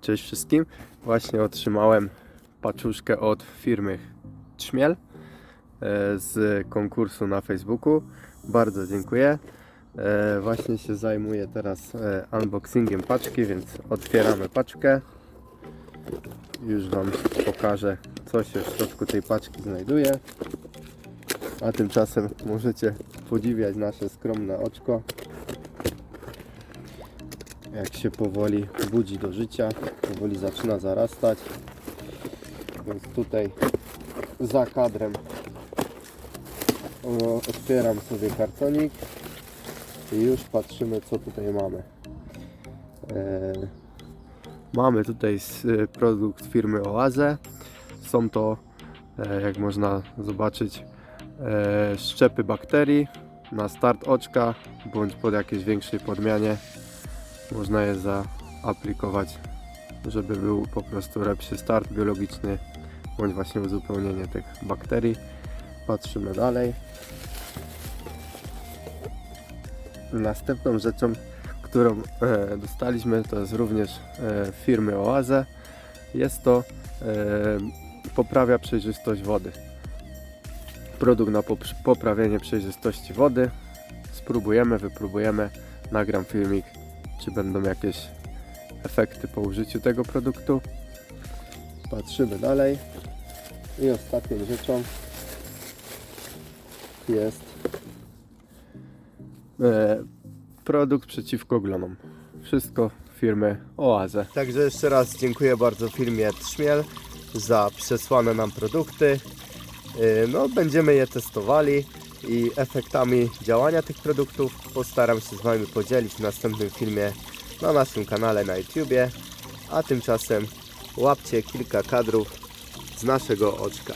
Cześć wszystkim. Właśnie otrzymałem paczuszkę od firmy Trzmiel e, z konkursu na Facebooku. Bardzo dziękuję. E, Właśnie się zajmuję teraz e, unboxingiem paczki, więc otwieramy paczkę. Już Wam pokażę, co się w środku tej paczki znajduje. A tymczasem możecie podziwiać nasze skromne oczko. Jak się powoli budzi do życia, powoli zaczyna zarastać. Więc tutaj za kadrem otwieram sobie kartonik i już patrzymy co tutaj mamy. E, mamy tutaj s- produkt firmy Oaze. Są to, e, jak można zobaczyć, e, szczepy bakterii na start oczka bądź pod jakiejś większej podmianie. Można je zaaplikować, żeby był po prostu lepszy start biologiczny bądź właśnie uzupełnienie tych bakterii. Patrzymy dalej. Następną rzeczą, którą e, dostaliśmy, to jest również e, firmy Oaze. Jest to e, poprawia przejrzystość wody. Produkt na pop- poprawienie przejrzystości wody. Spróbujemy, wypróbujemy. Nagram filmik, czy będą jakieś efekty po użyciu tego produktu. Patrzymy dalej. I ostatnią rzeczą jest e, produkt przeciwko glonom. Wszystko firmy Oaze. Także jeszcze raz dziękuję bardzo firmie Trzmiel za przesłane nam produkty. E, No, będziemy je testowali i efektami działania tych produktów postaram się z Wami podzielić w następnym filmie na naszym kanale na YouTubie. A tymczasem łapcie kilka kadrów z naszego oczka.